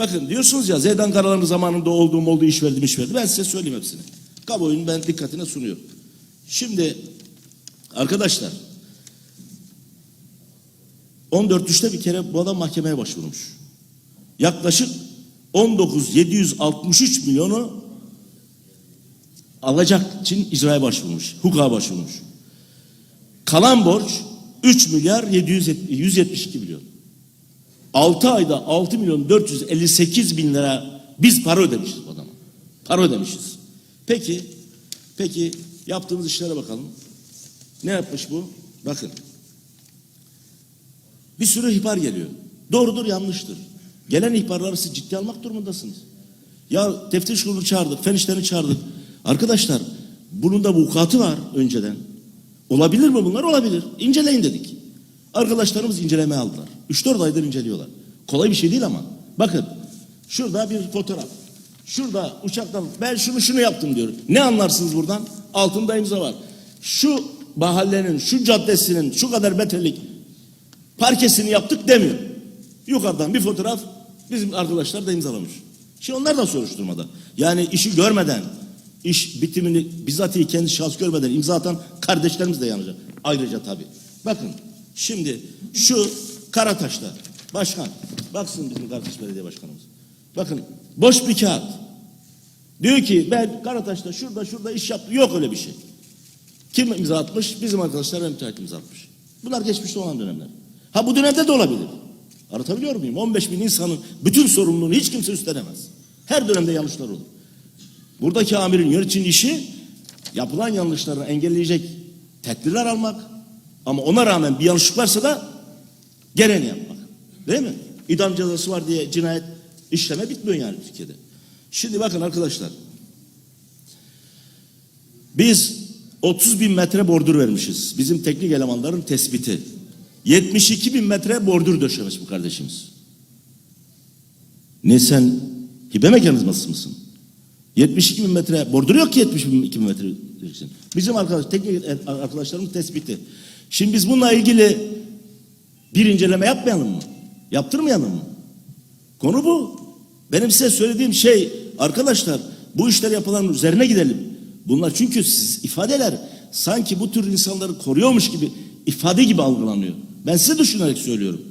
Bakın diyorsunuz ya Zeydan Karalar'ın zamanında olduğum oldu iş verdim iş verdim. Ben size söyleyeyim hepsini. Kamuoyunun ben dikkatine sunuyorum. Şimdi arkadaşlar 14 düşte bir kere bu adam mahkemeye başvurmuş. Yaklaşık 19 763 milyonu alacak için icraya başvurmuş. Hukuka başvurmuş. Kalan borç 3 milyar 700, 172 milyon. 6 ayda 6 milyon 458 bin lira biz para ödemişiz bu adama. Para ödemişiz. Peki, peki yaptığımız işlere bakalım. Ne yapmış bu? Bakın. Bir sürü ihbar geliyor. Doğrudur, yanlıştır. Gelen ihbarları siz ciddi almak durumundasınız. Ya teftiş kurulu çağırdık, fen işlerini çağırdık. Arkadaşlar bunun da vukuatı var önceden. Olabilir mi bunlar? Olabilir. İnceleyin dedik. Arkadaşlarımız inceleme aldılar. 3-4 aydır inceliyorlar. Kolay bir şey değil ama. Bakın şurada bir fotoğraf. Şurada uçaktan ben şunu şunu yaptım diyor. Ne anlarsınız buradan? Altında imza var. Şu mahallenin, şu caddesinin şu kadar metrelik parkesini yaptık demiyor. Yukarıdan bir fotoğraf bizim arkadaşlar da imzalamış. Şimdi onlar da soruşturmada. Yani işi görmeden, iş bitimini bizzatihi kendi şahıs görmeden imza atan kardeşlerimiz de yanacak. Ayrıca tabii. Bakın şimdi şu Karataş'ta başkan, baksın bizim Karataş Belediye Başkanımız. Bakın boş bir kağıt. Diyor ki ben Karataş'ta şurada şurada iş yaptım. Yok öyle bir şey. Kim imza atmış? Bizim arkadaşlar müteahhit imza atmış. Bunlar geçmişte olan dönemler. Ha bu dönemde de olabilir. Anlatabiliyor muyum? 15 bin insanın bütün sorumluluğunu hiç kimse üstlenemez. Her dönemde yanlışlar olur. Buradaki amirin yöneticinin işi yapılan yanlışları engelleyecek tedbirler almak. Ama ona rağmen bir yanlışlık varsa da gereğini yapmak. Değil mi? İdam cezası var diye cinayet işleme bitmiyor yani Türkiye'de. Şimdi bakın arkadaşlar. Biz 30 bin metre bordür vermişiz. Bizim teknik elemanların tespiti. 72 bin metre bordür döşemiş bu kardeşimiz. Ne sen hibe mekanizması mısın? 72 bin metre bordür yok ki 72 bin metre. Bizim arkadaş, teknik arkadaşlarımın tespiti. Şimdi biz bununla ilgili bir inceleme yapmayalım mı? Yaptırmayalım mı? Konu bu. Benim size söylediğim şey arkadaşlar bu işler yapılan üzerine gidelim. Bunlar çünkü siz ifadeler sanki bu tür insanları koruyormuş gibi ifade gibi algılanıyor. Ben size düşünerek söylüyorum.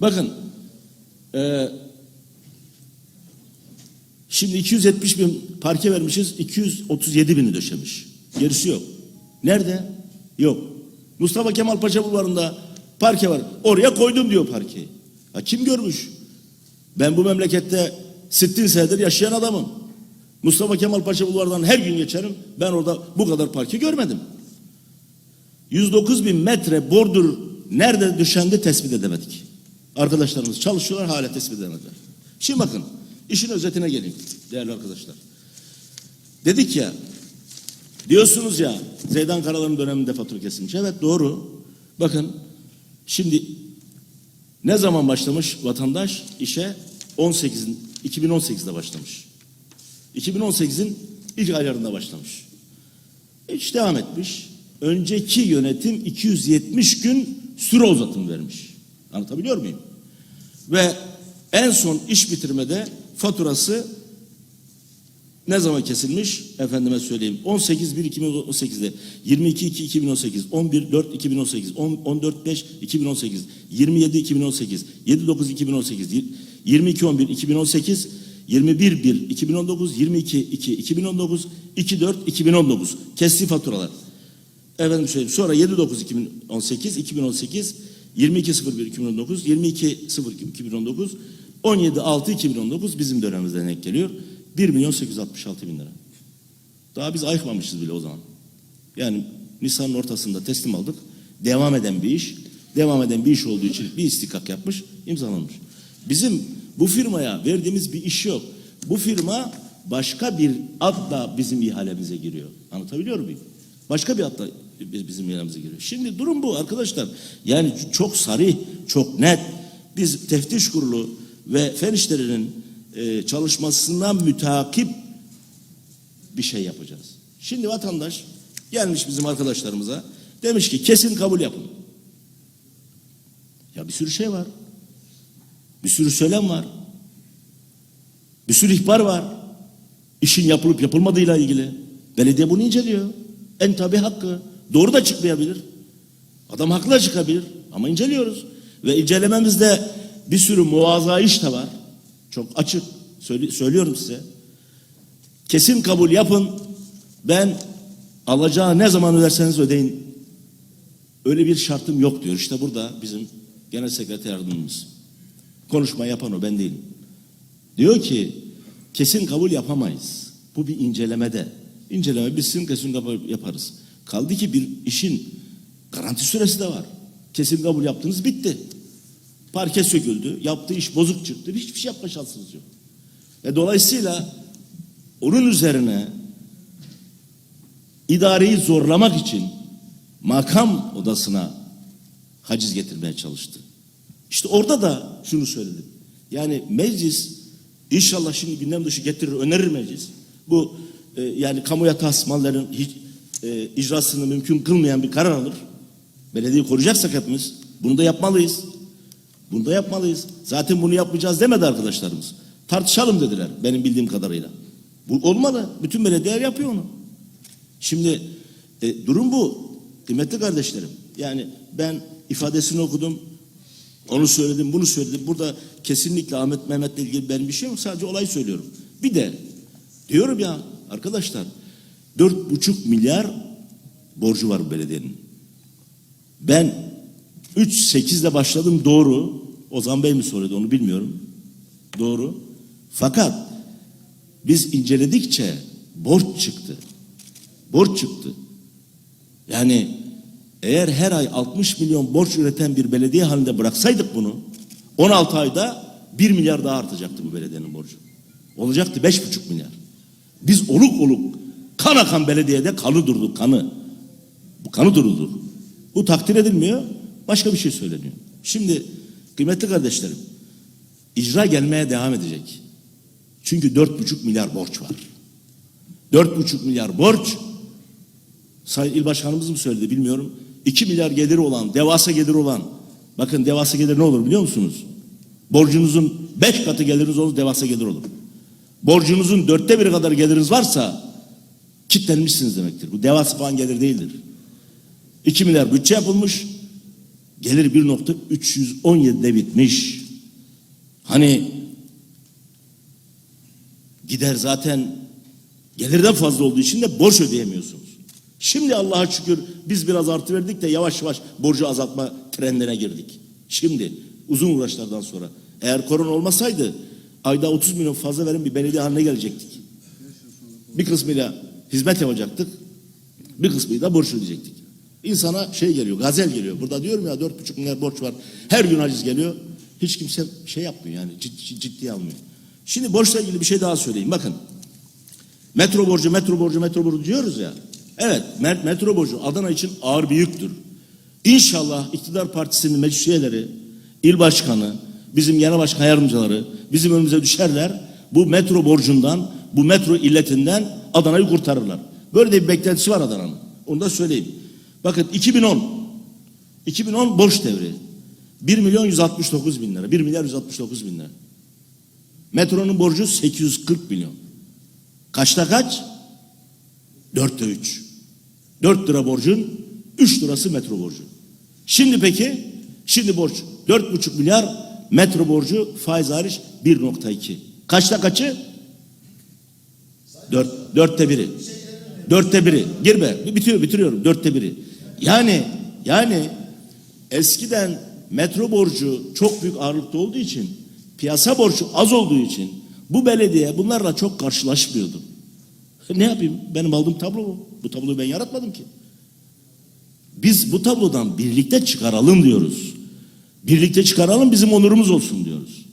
Bakın e, şimdi 270 bin parke vermişiz 237 bini döşemiş. Gerisi yok. Nerede? Yok. Mustafa Kemal Paşa Bulvarı'nda parke var. Oraya koydum diyor parkeyi. Ha, kim görmüş? Ben bu memlekette sittin senedir yaşayan adamım. Mustafa Kemal Paşa Bulvarı'ndan her gün geçerim. Ben orada bu kadar parke görmedim. 109 bin metre bordur nerede düşendi tespit edemedik. Arkadaşlarımız çalışıyorlar hala tespit edemediler. Şimdi bakın işin özetine geleyim değerli arkadaşlar. Dedik ya diyorsunuz ya Zeydan Karalar'ın döneminde fatura kesilmiş. Evet doğru. Bakın şimdi ne zaman başlamış vatandaş işe 18 2018'de başlamış. 2018'in ilk aylarında başlamış. Hiç devam etmiş. Önceki yönetim 270 gün süre uzatım vermiş. Anlatabiliyor muyum? Ve en son iş bitirmede faturası ne zaman kesilmiş? Efendime söyleyeyim. 18 1 2018'de 22 2 2018, 11 4 2018, 10, 14 5 2018, 27 2018, 7 9 2018, 22 11 2018, 21 1 2019, 22 2 2019, 2 4 2019 kesti faturalar. Efendim söyleyeyim. Sonra 7 9 2018, 2018, 22 01 2019, 22 0 2019, 17 6 2019 bizim dönemimizden denk geliyor. 1 milyon 866 bin lira. Daha biz ayıkmamışız bile o zaman. Yani Nisan'ın ortasında teslim aldık. Devam eden bir iş. Devam eden bir iş olduğu için bir istikak yapmış, imzalanmış. Bizim bu firmaya verdiğimiz bir iş yok. Bu firma başka bir adla bizim ihalemize giriyor. Anlatabiliyor muyum? Başka bir adla bizim ihalemize giriyor. Şimdi durum bu arkadaşlar. Yani çok sarih, çok net. Biz teftiş kurulu ve fen işlerinin e, çalışmasından mütakip bir şey yapacağız. Şimdi vatandaş gelmiş bizim arkadaşlarımıza demiş ki kesin kabul yapın. Ya bir sürü şey var. Bir sürü söylem var. Bir sürü ihbar var. İşin yapılıp yapılmadığıyla ilgili. Belediye bunu inceliyor. En tabi hakkı. Doğru da çıkmayabilir. Adam haklı çıkabilir. Ama inceliyoruz. Ve incelememizde bir sürü muazza iş de var. Çok açık. Söylüyorum size. Kesin kabul yapın. Ben alacağı ne zaman öderseniz ödeyin. Öyle bir şartım yok diyor. İşte burada bizim genel sekreter yardımcımız. Konuşma yapan o ben değilim. Diyor ki kesin kabul yapamayız. Bu bir incelemede. İnceleme bitsin kesin kabul yaparız. Kaldı ki bir işin garanti süresi de var. Kesin kabul yaptınız bitti. Parke söküldü. Yaptığı iş bozuk çıktı. Hiçbir şey yapma şansınız yok. Ve dolayısıyla onun üzerine idareyi zorlamak için makam odasına haciz getirmeye çalıştı. İşte orada da şunu söyledim. Yani meclis inşallah şimdi gündem dışı getirir, önerir meclis. Bu e, yani kamuya tahsis malların hiç e, icrasını mümkün kılmayan bir karar alır. Belediyeyi koruyacaksak hepimiz bunu da yapmalıyız. Bunu da yapmalıyız. Zaten bunu yapmayacağız demedi arkadaşlarımız. Tartışalım dediler benim bildiğim kadarıyla. Bu olmalı. Bütün belediyeler yapıyor onu. Şimdi e, durum bu. Kıymetli kardeşlerim. Yani ben ifadesini okudum. Onu söyledim, bunu söyledim. Burada kesinlikle Ahmet Mehmet'le ilgili benim bir şey yok. Sadece olay söylüyorum. Bir de diyorum ya arkadaşlar dört buçuk milyar borcu var bu belediyenin. Ben 3-8'de başladım doğru. Ozan Bey mi söyledi onu bilmiyorum. Doğru. Fakat biz inceledikçe borç çıktı. Borç çıktı. Yani eğer her ay 60 milyon borç üreten bir belediye halinde bıraksaydık bunu 16 ayda 1 milyar daha artacaktı bu belediyenin borcu. Olacaktı 5,5 milyar. Biz oluk oluk kan akan belediyede kanı durduk kanı. Bu kanı duruldu. Bu takdir edilmiyor. Başka bir şey söyleniyor. Şimdi kıymetli kardeşlerim icra gelmeye devam edecek. Çünkü 4,5 milyar borç var. 4,5 milyar borç Sayın İl Başkanımız mı söyledi bilmiyorum. 2 milyar geliri olan, devasa geliri olan, bakın devasa gelir ne olur biliyor musunuz? Borcunuzun 5 katı geliriniz olur, devasa gelir olur. Borcunuzun dörtte biri kadar geliriniz varsa kitlenmişsiniz demektir. Bu devasa falan gelir değildir. 2 milyar bütçe yapılmış, gelir 1.317'de bitmiş. Hani gider zaten gelirden fazla olduğu için de borç ödeyemiyorsunuz. Şimdi Allah'a şükür biz biraz artı verdik de yavaş yavaş borcu azaltma trendine girdik. Şimdi uzun uğraşlardan sonra eğer korona olmasaydı ayda 30 milyon fazla veren bir belediye haline gelecektik. Bir kısmıyla hizmet yapacaktık. Bir kısmıyla borç ödeyecektik. İnsana şey geliyor, gazel geliyor. Burada diyorum ya 4,5 milyar borç var. Her gün haciz geliyor. Hiç kimse şey yapmıyor yani ciddi, ciddiye almıyor. Şimdi borçla ilgili bir şey daha söyleyeyim. Bakın Metro borcu, metro borcu, metro borcu diyoruz ya. Evet, met- metro borcu Adana için ağır bir yüktür. İnşallah iktidar partisinin meclis üyeleri, il başkanı, bizim genel başkan yardımcıları bizim önümüze düşerler. Bu metro borcundan, bu metro illetinden Adana'yı kurtarırlar. Böyle de bir beklentisi var Adana'nın. Onu da söyleyeyim. Bakın 2010, 2010 borç devri. 1 milyon 169 bin lira. 1 milyar 169 bin lira. Metronun borcu 840 milyon. Kaçta kaç? Dörtte üç. Dört lira borcun, üç lirası metro borcu. Şimdi peki, şimdi borç dört buçuk milyar, metro borcu faiz hariç 1.2. Kaçta kaçı? Dört, dörtte biri. Dörtte biri. Girme. Bitiyor, bitiriyorum. Dörtte biri. Yani, yani eskiden metro borcu çok büyük ağırlıkta olduğu için, piyasa borcu az olduğu için bu belediye bunlarla çok karşılaşmıyordu. Ne yapayım? Benim aldığım tablo bu. Bu tabloyu ben yaratmadım ki. Biz bu tablodan birlikte çıkaralım diyoruz. Birlikte çıkaralım bizim onurumuz olsun diyoruz.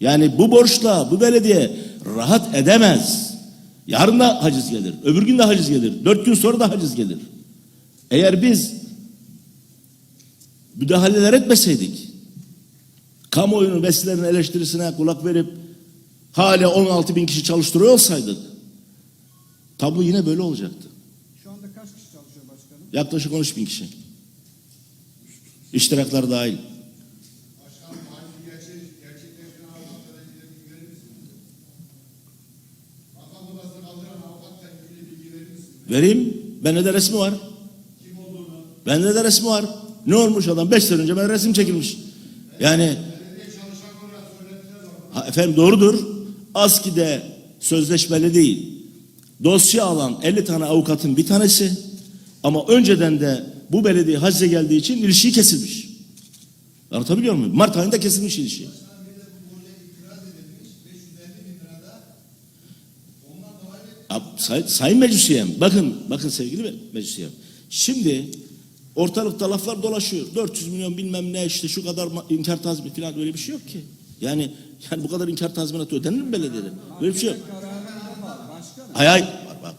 Yani bu borçla bu belediye rahat edemez. Yarın da haciz gelir. Öbür gün de haciz gelir. Dört gün sonra da haciz gelir. Eğer biz müdahaleler etmeseydik, kamuoyunun vesilerin eleştirisine kulak verip hala 16 bin kişi çalıştırıyor olsaydık, tablo yine böyle olacaktı. Şu anda kaç kişi çalışıyor başkanım? Yaklaşık 13 bin kişi. İştiraklar dahil. Vereyim. Bende de resmi var. Bende de resmi var. Ne olmuş adam? Beş sene önce ben resim çekilmiş. Yani ha, efendim doğrudur. ASKİ'de sözleşmeli değil. Dosya alan 50 tane avukatın bir tanesi ama önceden de bu belediye hacize geldiği için ilişiği kesilmiş. Anlatabiliyor muyum? Mart ayında kesilmiş ilişiği. Say- Sayın Meclisiyem, bakın, bakın sevgili me- Meclisiyem. Şimdi ortalıkta laflar dolaşıyor. 400 milyon bilmem ne işte şu kadar inkar tazminatı falan öyle bir şey yok ki. Yani yani bu kadar inkar tazminatı ödenir mi belediyede? Böyle bir şey yok. Hay hay. Bak, bak,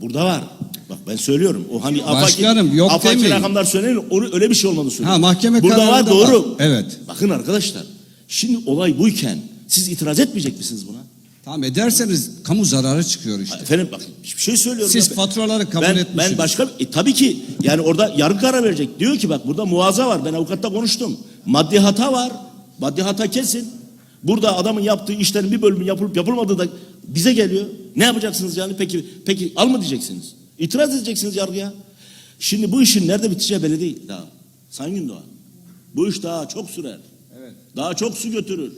burada var. Bak ben söylüyorum. O hani Başkanım, yok afaki demeyin. rakamlar söyleyin. Onu öyle bir şey olmadı söylüyorum. Ha, mahkeme Burada var doğru. var. Evet. Bakın arkadaşlar. Şimdi olay buyken siz itiraz etmeyecek misiniz buna? Tamam ederseniz kamu zararı çıkıyor işte. Efendim bakın bir şey söylüyorum. Siz ya. faturaları kabul ben, etmişsiniz. Ben başka e, tabii ki yani orada yargı karar verecek. Diyor ki bak burada muaza var. Ben avukatla konuştum. Maddi hata var. Maddi hata kesin. Burada adamın yaptığı işlerin bir bölümü yapılıp yapılmadığı da bize geliyor. Ne yapacaksınız yani? Peki peki al mı diyeceksiniz? İtiraz edeceksiniz yargıya. Şimdi bu işin nerede biteceği belli değil daha. Sayın Gündoğan. Bu iş daha çok sürer. Evet. Daha çok su götürür.